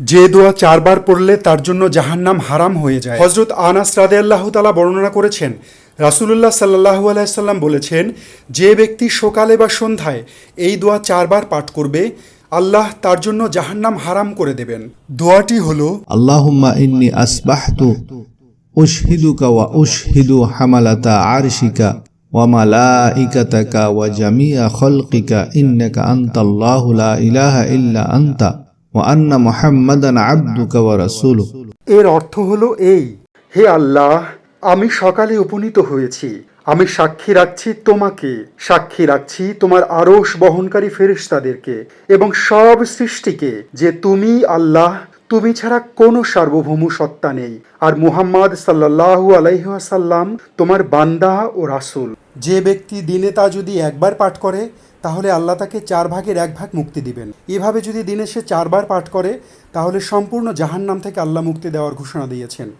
যে দোয়া চারবার পড়লে তার জন্য জাহান্নাম হারাম হয়ে যায়। হজরত আনাস রাদে আল্লাহ তালা বর্ণনা করেছেন, রাসুলুল্লাহ সাল্লাহু আলাইসাল্লাম বলেছেন, যে ব্যক্তি সকালে বা সন্ধ্যায় এই দোয়া চারবার পাঠ করবে, আল্লাহ তার জন্য জাহান্নাম হারাম করে দেবেন। দোয়াটি হল, আল্লাহুম্মা ইন্নি আসবাহতু, উশহিদুকা ওয়া উশহিদু হামালাতা আরশিকা ওয়া মালাইকাতাকা ওয়া জামিয়া খলকিকা, ইন্নাকা আনতাল্লাহু লা ইলাহা ইল্লা আনতা। আন্না মোহাম্মদান আব্দু এর অর্থ হলো এই, হে আল্লাহ, আমি সকালে উপনীত হয়েছি। আমি সাক্ষী রাখছি তোমাকে, সাক্ষী রাখছি তোমার আরশ বহনকারী ফেরিস্তাদেরকে এবং সব সৃষ্টিকে যে তুমি আল্লাহ তুমি ছাড়া কোনো সার্বভৌম সত্তা নেই। আর মুহাম্মদ সাল্লাল্লাহু আলাইহাসাল্লাম তোমার বান্দা ও রাসুল। যে ব্যক্তি দিনে তা যদি একবার পাঠ করে, তাহলে আল্লাহ তাকে চার ভাগের এক ভাগ মুক্তি দিবেন। এভাবে যদি দিনে সে চারবার পাঠ করে, তাহলে সম্পূর্ণ জাহান্নাম থেকে আল্লাহ মুক্তি দেওয়ার ঘোষণা দিয়েছেন।